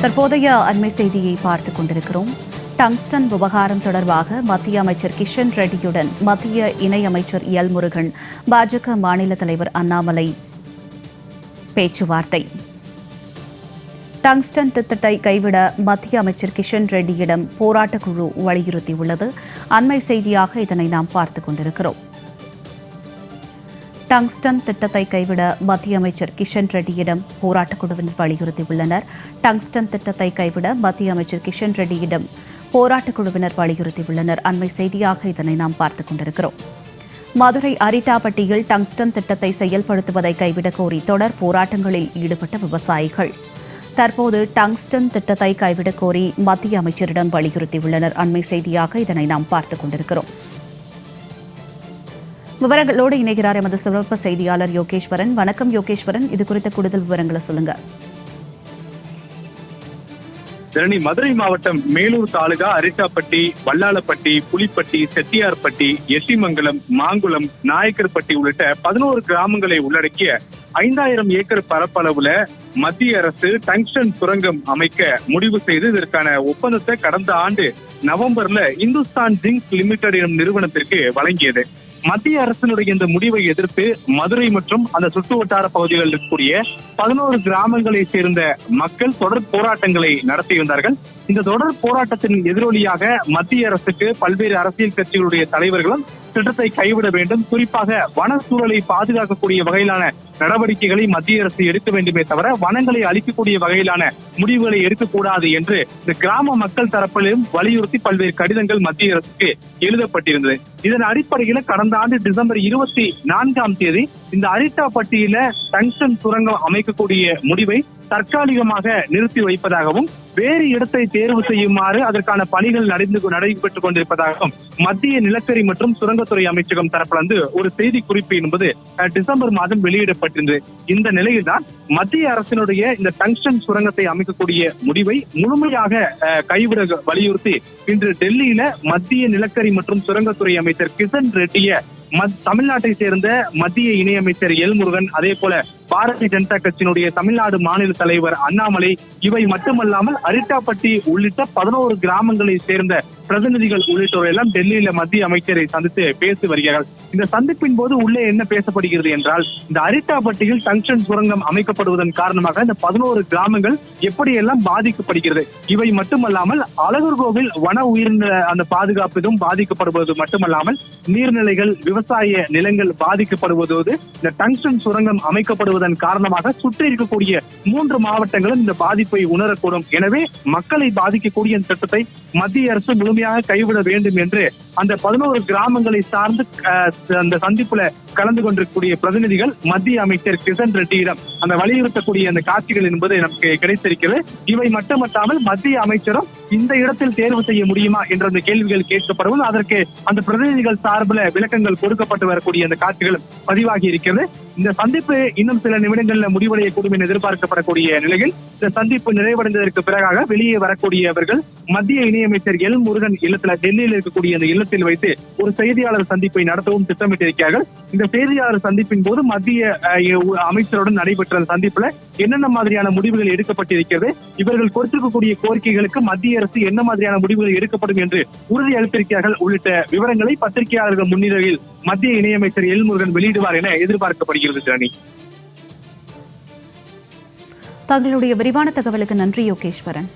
தற்போதைய அண்மை செய்தியை பார்த்துக் கொண்டிருக்கிறோம். டங்ஸ்டன் விவகாரம் தொடர்பாக மத்திய அமைச்சர் கிஷன் ரெட்டியுடன் மத்திய இணையமைச்சர் எல் முருகன் பாஜக மாநில தலைவர் அண்ணாமலை பேச்சுவார்த்தை. டங்ஸ்டன் திட்டத்தை கைவிட மத்திய அமைச்சர் கிஷன் ரெட்டியிடம் போராட்டக் குழு வலியுறுத்தியுள்ளது. அண்மை செய்தியாக இதனை நாம் பார்த்துக் கொண்டிருக்கிறோம். டங்ஸ்டன் திட்டத்தை கைவிட மத்திய அமைச்சர் கிஷன் ரெட்டியிடம் போராட்டக் குழுவினர் வலியுறுத்தியுள்ளனர். டங்ஸ்டன் திட்டத்தை கைவிட மத்திய அமைச்சர் கிஷன் ரெட்டியிடம் போராட்டக் குழுவினர் வலியுறுத்தியுள்ளனர். அண்மை செய்தியாக இதனை நாம் பார்த்துக் கொண்டிருக்கிறோம். மதுரை அரிட்டாப்பட்டியில் டங்ஸ்டன் திட்டத்தை செயல்படுத்துவதை கைவிடக் கோரி தொடர் போராட்டங்களில் ஈடுபட்ட விவசாயிகள். தற்போது டங்ஸ்டன் திட்டத்தை கைவிடக் கோரி மத்திய அமைச்சரிடம் வலியுறுத்தியுள்ளனர். அண்மை செய்தியாக இதனை நாம் பார்த்துக் கொண்டிருக்கிறோம். விவரங்களோடு இணைகிறார் எமது சிறப்பு செய்தியாளர் யோகேஸ்வரன். வணக்கம் யோகேஸ்வரன். இது குறித்த கூடுதல் விவரங்களை சொல்லுங்க. தரணி மதுரை மாவட்டம் மேலூர் தாலுகா அரிட்டாப்பட்டி வல்லாளப்பட்டி புலிப்பட்டி செட்டியார்பட்டி எட்டிமங்கலம் மாங்குளம் நாயக்கர்பட்டி உள்ளிட்ட பதினோரு கிராமங்களை உள்ளடக்கிய ஐந்தாயிரம் ஏக்கர் பரப்பளவுல மத்திய அரசு டங்ஸ்டன் சுரங்கம் அமைக்க முடிவு செய்து இதற்கான ஒப்பந்தத்தை கடந்த ஆண்டு நவம்பர்ல இந்துஸ்தான் ஜிங்க் லிமிடெட் எனும் நிறுவனத்திற்கு வழங்கியது. மத்திய அரசினுடைய இந்த முடிவை எதிர்த்து மதுரை மற்றும் அந்த சுற்று வட்டார பகுதிகளில் இருக்கக்கூடிய பதினோரு கிராமங்களை சேர்ந்த மக்கள் தொடர் போராட்டங்களை நடத்தி வந்தார்கள். இந்த தொடர் போராட்டத்தின் எதிரொலியாக மத்திய அரசுக்கு பல்வேறு அரசியல் கட்சிகளுடைய தலைவர்களும் திட்டத்தை கைவிட வேண்டும். குறிப்பாக வன சூழலை பாதுகாக்கக்கூடிய வகையிலான நடவடிக்கைகளை மத்திய அரசு எடுக்க வேண்டுமே தவிர வனங்களை அழிக்கக்கூடிய வகையிலான முடிவுகளை எடுக்கக்கூடாது என்று இந்த கிராம மக்கள் தரப்பிலும் வலியுறுத்தி பல்வேறு கடிதங்கள் மத்திய அரசுக்கு எழுதப்பட்டிருந்தது. இதன் அடிப்படையில் கடந்த ஆண்டு டிசம்பர் இருபத்தி நான்காம் தேதி இந்த அரிட்டாப்பட்டியில டங்ஷன் சுரங்கம் அமைக்கக்கூடிய முடிவை தற்காலிகமாக நிறுத்தி வைப்பதாகவும் வேறு இடத்தை தேர்வு செய்யுமாறு அதற்கான பணிகள் நடந்து நடைபெற்றுக் கொண்டிருப்பதாகவும் மத்திய நிலக்கரி மற்றும் சுரங்கத்துறை அமைச்சகம் தரப்பிலிருந்து ஒரு செய்தி குறிப்பு என்பது டிசம்பர் மாதம் வெளியிடப்பட்டிருந்தது. இந்த நிலையில்தான் மத்திய அரசினுடைய இந்த டங்ஸ்டன் சுரங்கத்தை அமைக்கக்கூடிய முடிவை முழுமையாக அஹ், கைவிட வலியுறுத்தி இன்று டெல்லியில மத்திய நிலக்கரி மற்றும் சுரங்கத்துறை அமைச்சர் கிஷன் ரெட்டிய தமிழ்நாட்டை சேர்ந்த மத்திய இணையமைச்சர் எல் முருகன் அதே போல பாரதிய ஜனதா கட்சியினுடைய தமிழ்நாடு மாநில தலைவர் அண்ணாமலை இவை மட்டுமல்லாமல் அரிட்டாப்பட்டி உள்ளிட்ட பதினோரு கிராமங்களை சேர்ந்த பிரதிநிதிகள் உள்ளிட்டோர் எல்லாம் டெல்லியில மத்திய அமைச்சரை சந்தித்து பேசி வருகிறார்கள். இந்த சந்திப்பின் போது உள்ளே என்ன பேசப்படுகிறது என்றால் இந்த அரிட்டாபட்டியில் டங்ஷன் சுரங்கம் அமைக்கப்படுவதன் காரணமாக இந்த பதினோரு கிராமங்கள் எப்படியெல்லாம் பாதிக்கப்படுகிறது? இவை மட்டுமல்லாமல் அழகர் கோவில் வன உயிரின அந்த பாதுகாப்பு இதுவும் பாதிக்கப்படுவது மட்டுமல்லாமல் நீர்நிலைகள் விவசாய நிலங்கள் பாதிக்கப்படுவதோடு இந்த டங்ஷன் சுரங்கம் அமைக்கப்படுவதன் காரணமாக சுற்றி இருக்கக்கூடிய மூன்று மாவட்டங்களும் இந்த பாதிப்பை உணரக்கூடும். எனவே மக்களை பாதிக்கக்கூடிய இந்த திட்டத்தை மத்திய அரசு முழுமையாக கைவிட வேண்டும் என்று அந்த பதினோரு கிராமங்களை சார்ந்து அந்த சந்திப்புல கலந்து கொண்டிருக்கக்கூடிய பிரதிநிதிகள் மத்திய அமைச்சர் கிஷன் ரெட்டியிடம் அந்த வலியுறுத்தக்கூடிய அந்த காட்சிகள் என்பது நமக்கு கிடைத்திருக்கிறது. இவை மட்டுமட்டாமல் மத்திய அமைச்சரும் இந்த இடத்தில் தேர்வு செய்ய முடியுமா என்ற அந்த கேள்விகள் கேட்கப்படுவது அதற்கு அந்த பிரதிநிதிகள் சார்பில் விளக்கங்கள் கொடுக்கப்பட்டு வரக்கூடிய அந்த காட்சிகளும் பதிவாகி இருக்கிறது. இந்த சந்திப்பு இன்னும் சில நிமிடங்கள்ல முடிவடையக்கூடும் என எதிர்பார்க்கப்படக்கூடிய நிலையில் இந்த சந்திப்பு நிறைவடைந்ததற்கு பிறகாக வெளியே வரக்கூடியவர்கள் மத்திய இணையமைச்சர் எல் முருகன் இல்லத்துல டெல்லியில் இருக்கக்கூடிய அந்த இல்லத்தில் வைத்து ஒரு செய்தியாளர் சந்திப்பை நடத்தவும் திட்டமிட்டிருக்கிறார்கள். இந்த செய்தியாளர் சந்திப்பின் போது மத்திய அமைச்சருடன் நடைபெற்ற சந்திப்புல என்னென்ன மாதிரியான முடிவுகள் எடுக்கப்பட்டிருக்கிறது இவர்கள் கொடுத்திருக்கக்கூடிய கோரிக்கைகளுக்கு மத்திய அரசு என்ன மாதிரியான முடிவுகள் எடுக்கப்படும் என்று உறுதி அளித்திருக்கிறார்கள் உள்ளிட்ட விவரங்களை பத்திரிகையாளர்கள் முன்னிலையில் மத்திய இணையமைச்சர் எல் முருகன் வெளியிடுவார் என எதிர்பார்க்கப்படுகிறது. ஜானி தங்களுடைய விரிவான தகவலுக்கு நன்றி யோகேஸ்வரன்.